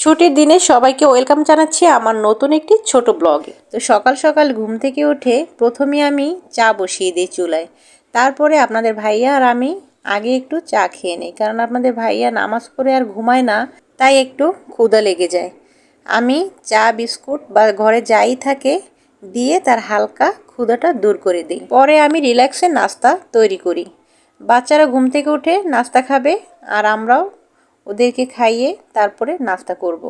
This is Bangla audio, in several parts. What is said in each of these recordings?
ছুটির দিনে সবাইকে ওয়েলকাম জানাচ্ছি আমার নতুন একটি ছোট ব্লগে। তো সকাল সকাল ঘুম থেকে উঠে প্রথমে আমি চা বসিয়ে দিই চুলায়। তারপরে আপনাদের ভাইয়া আর আমি আগে একটু চা খেয়ে নিই, কারণ আপনাদের ভাইয়া নামাজ পড়ে আর ঘুমায় না, তাই একটু ক্ষুদা লেগে যায়। আমি চা, বিস্কুট বা ঘরে যাই থাকে দিয়ে তার হালকা ক্ষুদাটা দূর করে দিই। পরে আমি রিল্যাক্সে নাস্তা তৈরি করি। বাচ্চারা ঘুম থেকে উঠে নাস্তা খাবে আর আমরাও ওদেরকে খাইয়ে তারপরে নাস্তা করব।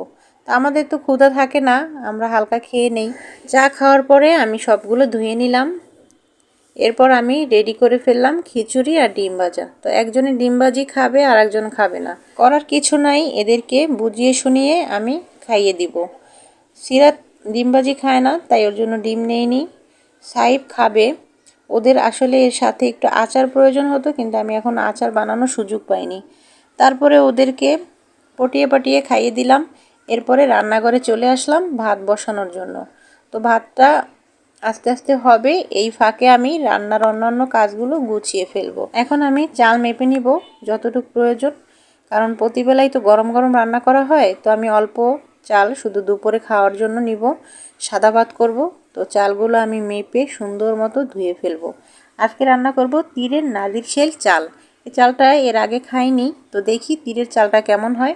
তা আমাদের তো ক্ষুধা থাকে না, আমরা হালকা খেয়ে নেই। চা খাওয়ার পরে আমি সবগুলো ধুয়ে নিলাম। এরপর আমি রেডি করে ফেললাম খিচুড়ি আর ডিম ভাজা। তো একজনে ডিম ভাজি খাবে আর একজন খাবে না। করার কিছু নাই, এদেরকে বুঝিয়ে শুনিয়ে আমি খাইয়ে দিব। সিরাত ডিম ভাজি খায় না, তাই ওর জন্য ডিম নেইনি। সাইব খাবে। ওদের আসলে এর সাথে একটু আচার প্রয়োজন হতো, কিন্তু আমি এখন আচার বানানোর সুযোগ পাইনি। তারপরে ওদেরকে পটিয়ে পাটিয়ে খাইয়ে দিলাম। এরপরে রান্নাঘরে চলে আসলাম ভাত বসানোর জন্য। তো ভাতটা আস্তে আস্তে হবে, এই ফাঁকে আমি রান্নার অন্যান্য কাজগুলো গুছিয়ে ফেলব। এখন আমি চাল মেপে নিব যতটুকু প্রয়োজন, কারণ প্রতিবেলাই তো গরম গরম রান্না করা হয়, তো আমি অল্প চাল শুধু দুপুরে খাওয়ার জন্য নিব। সাদা ভাত করব, তো চালগুলো আমি মেপে সুন্দর মতো ধুয়ে ফেলব। আজকে রান্না করব তীরের নাদির শেল চাল। এই চালটা এর আগে খাইনি, তো দেখি তীরের চালটা কেমন হয়।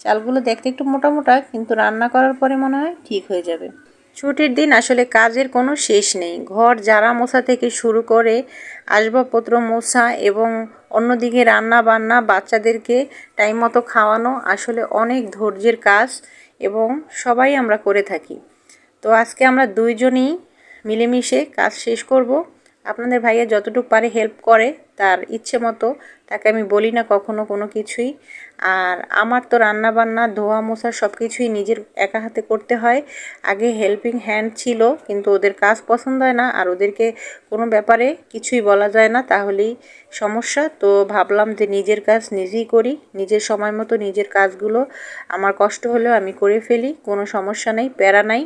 চালগুলো দেখতে একটু মোটা মোটা, কিন্তু রান্না করার পরে মনে হয় ঠিক হয়ে যাবে। ছুটির দিন আসলে কাজের কোনো শেষ নেই। ঘর জারা মোছা থেকে শুরু করে আসবাবপত্র মোছা এবং অন্যদিকে রান্না বান্না বাচ্চাদেরকে টাইম মতো খাওয়ানো আসলে অনেক ধৈর্যের কাজ এবং সবাই আমরা করে থাকি। তো আজকে আমরা দুইজনই মিলেমিশে কাজ শেষ করব। আপনাদের ভাইয়া যতটুকু পারে হেল্প করে, তার ইচ্ছে মতো, তাকে আমি বলি না কখনো কোনো কিছুই। আর আমার তো রান্না বান্না ধোয়া, মোছা সব কিছুই নিজের একা হাতে করতে হয়। আগে হেল্পিং হ্যান্ড ছিল, কিন্তু ওদের কাজ পছন্দ হয় না, আর ওদেরকে কোনো ব্যাপারে কিছুই বলা যায় না, তাহলেই সমস্যা। তো ভাবলাম যে নিজের কাজ নিজেই করি, নিজের সময় মতো নিজের কাজগুলো আমার কষ্ট হলেও আমি করে ফেলি, কোনো সমস্যা নেই, প্যারা নাই।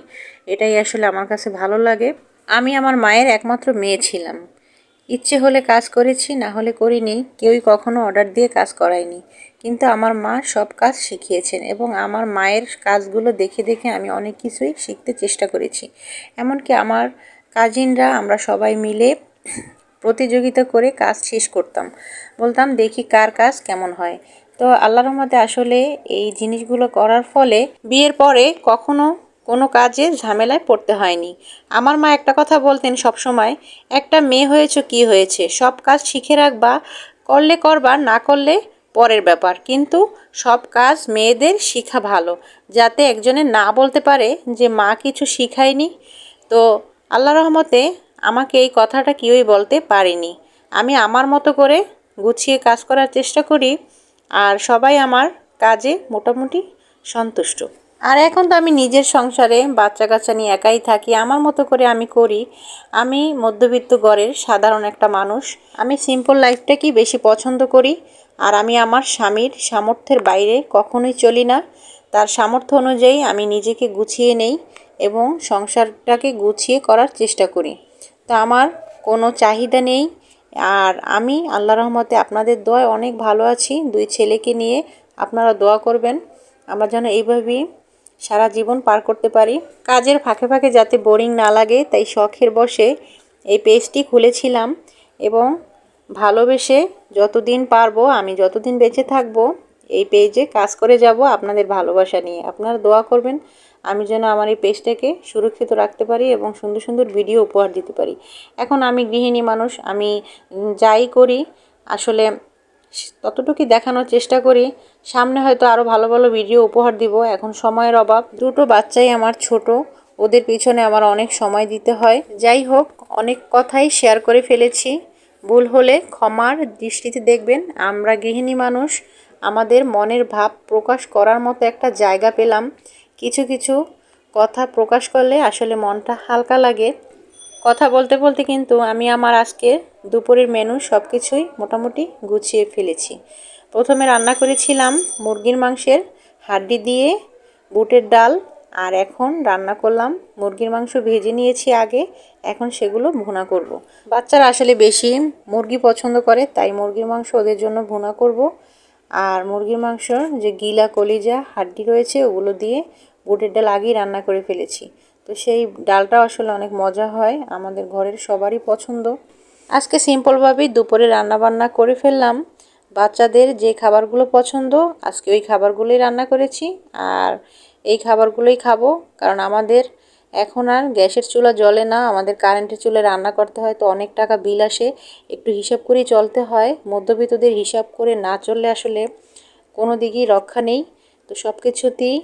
এটাই আসলে আমার কাছে ভালো লাগে। আমি আমার মায়ের একমাত্র মেয়ে ছিলাম। ইচ্ছে হলে কাজ করেছি, না হলে করিনি। কেউই কখনো অর্ডার দিয়ে কাজ করায়নি। কিন্তু আমার মা সব কাজ শিখিয়েছেন এবং আমার মায়ের কাজগুলো দেখে দেখে আমি অনেক কিছুই শিখতে চেষ্টা করেছি। এমনকি আমার কাজিনরা, আমরা সবাই মিলে প্রতিযোগিতা করে কাজ শেষ করতাম। বলতাম, দেখি কার কাজ কেমন হয়? তো আল্লাহর রহমতে আসলে এই জিনিসগুলো করার ফলে বিয়ের পরে কখনো কোনো কাজে ঝামেলায় পড়তে হয়নি। আমার মা একটা কথা বলতেন সব সময় একটা মেয়ে হয়েছ কি হয়েছে? সব কাজ শিখে রাখবা, করলে করবা, না করলে পরের ব্যাপার। কিন্তু সব কাজ মেয়েদের শিখা ভালো, যাতে একজনে না বলতে পারে যে, মা কিছু শিখায়নি। তো আল্লাহ রহমতে আমাকে এই কথাটা কেউই বলতে পারেনি। আমি আমার মতো করে গুছিয়ে কাজ করার চেষ্টা করি, আর সবাই আমার কাজে মোটামুটি সন্তুষ্ট। আর এখন তো আমি নিজের সংসারে বাচ্চা কাচ্চা নিয়ে একাই থাকি, আমার মতো করে আমি করি। আমি মধ্যবিত্ত গড়ের সাধারণ একটা মানুষ। আমি সিম্পল লাইফটাকেই বেশি পছন্দ করি? আর আমি আমার স্বামীর সামর্থ্যের বাইরে কখনোই চলি না। তার সামর্থ্য অনুযায়ী আমি নিজেকে গুছিয়ে নেই এবং সংসারটাকে গুছিয়ে করার চেষ্টা করি। তা আমার কোনো চাহিদা নেই। আর আমি আল্লাহ রহমতে আপনাদের দোয়ায় অনেক ভালো আছি। দুই ছেলেকে নিয়ে আপনারা দোয়া করবেন। আমার যেন এইভাবেই সারা জীবন পার করতে পারি। কাজের ফাঁকে ফাঁকে যাতে বোরিং না লাগে, তাই শখের বসে এই পেজটি খুলেছিলাম এবং ভালোবেসে যতদিন পারব, আমি যতদিন বেঁচে থাকব, এই পেজে কাজ করে যাব আপনাদের ভালোবাসা নিয়ে। আপনারা দোয়া করবেন, আমি যেন আমার এই পেজটাকে সুরক্ষিত রাখতে পারি এবং সুন্দর সুন্দর ভিডিও উপহার দিতে পারি। এখন আমি গৃহিণী মানুষ, আমি যাই করি, আসলে ততটুকুই দেখানোর চেষ্টা করি। সামনে হয়তো আরও ভালো ভালো ভিডিও উপহার দিব। এখন সময়ের অভাব। দুটো বাচ্চাই আমার ছোট। ওদের পিছনে আমার অনেক সময় দিতে হয়। যাই হোক, অনেক কথাই শেয়ার করে ফেলেছি। ভুল হলে ক্ষমার দৃষ্টিতে দেখবেন। আমরা গৃহিণী মানুষ। আমাদের মনের ভাব প্রকাশ করার মতো একটা জায়গা পেলাম। কিছু কিছু কথা প্রকাশ করলে আসলে মনটা হালকা লাগে। কথা বলতে বলতে কিন্তু আমি আমার আজকে দুপুরের মেনু সব কিছুই মোটামুটি গুছিয়ে ফেলেছি। প্রথমে রান্না করেছিলাম মুরগির মাংসের হাড্ডি দিয়ে, বুটের ডাল, আর এখন রান্না করলাম মুরগির মাংস ভেজে নিয়েছি আগে, এখন সেগুলো ভুনা করব। বাচ্চারা আসলে বেশি মুরগি পছন্দ করে, তাই মুরগির মাংস ওদের জন্য ভুনা করব। আর মুরগির মাংস যে গিলা কলিজা, হাড্ডি রয়েছে, ওগুলো দিয়ে বুটের ডাল আগেই রান্না করে ফেলেছি। তো সেই ডালটা আসলে অনেক মজা হয়। আমাদের ঘরের সবারই পছন্দ। আজকে সিম্পলভাবেই দুপুরে রান্নাবান্না করে ফেললাম। বাচ্চাদের যে খাবারগুলো পছন্দ, আজকে ওই খাবারগুলোই রান্না করেছি। আর এই খাবারগুলোই খাব, কারণ আমাদের এখন আর গ্যাসের চুলা জ্বলে না, আমাদের কারেন্টের চুলে রান্না করতে হয়, তো অনেক টাকা বিল আসে। একটু হিসাব করেই চলতে হয়। মধ্যবিত্তদের হিসাব করে না চললে আসলে কোনো দিকেই রক্ষা নেই। তো সব কিছুতেই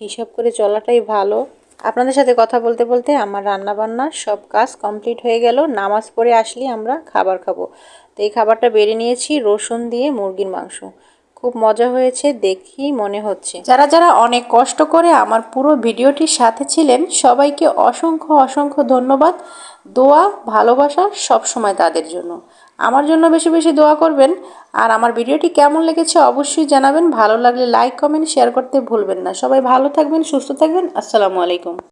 হিসাব করে চলাটাই ভালো। আপনাদের সাথে কথা বলতে বলতে আমার রান্না বান্না সব কাজ কমপ্লিট হয়ে গেল। নামাজ পড়ে আসলে আমরা খাবার খাব। তো এই খাবারটা বেড়ে নিয়েছি রসুন দিয়ে মুরগির মাংস। খুব মজা হয়েছে দেখি মনে হচ্ছে। যারা যারা অনেক কষ্ট করে আমার পুরো ভিডিওটির সাথে ছিলেন, সবাইকে অসংখ্য অসংখ্য ধন্যবাদ। দোয়া, ভালোবাসা সব সময় তাদের জন্য। আমার জন্য বেশি বেশি দোয়া করবেন। আর আমার ভিডিওটি কেমন লেগেছে অবশ্যই জানাবেন। ভালো লাগলে লাইক কমেন্ট শেয়ার করতে ভুলবেন না। সবাই ভালো থাকবেন, সুস্থ থাকবেন। আসসালামু আলাইকুম।